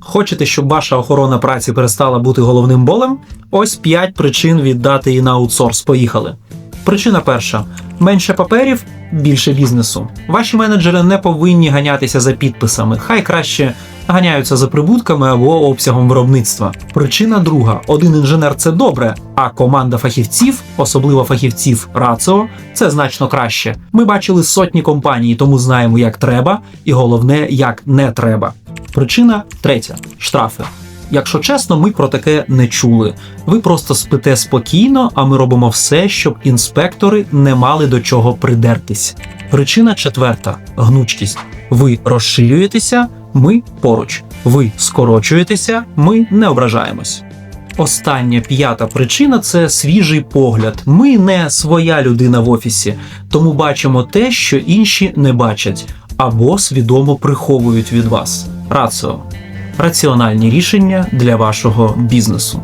Хочете, щоб ваша охорона праці перестала бути головним болем? Ось 5 причин віддати її на аутсорс. Поїхали. Причина перша: менше паперів, більше бізнесу. Ваші менеджери не повинні ганятися за підписами, хай краще ганяються за прибутками або обсягом виробництва. Причина друга: один інженер це добре, а команда фахівців, особливо фахівців Раціо, це значно краще. Ми бачили сотні компаній, тому знаємо, як треба, і головне, як не треба. Причина третя штрафи. Якщо чесно, ми про таке не чули. Ви просто спите спокійно, а ми робимо все, щоб інспектори не мали до чого придертись. Причина четверта гнучкість. Ви розширюєтеся, ми поруч. Ви скорочуєтеся, ми не ображаємось. Остання п'ята причина це свіжий погляд. Ми не своя людина в офісі, тому бачимо те, що інші не бачать, або свідомо приховують від вас. Раціо раціональні рішення для вашого бізнесу.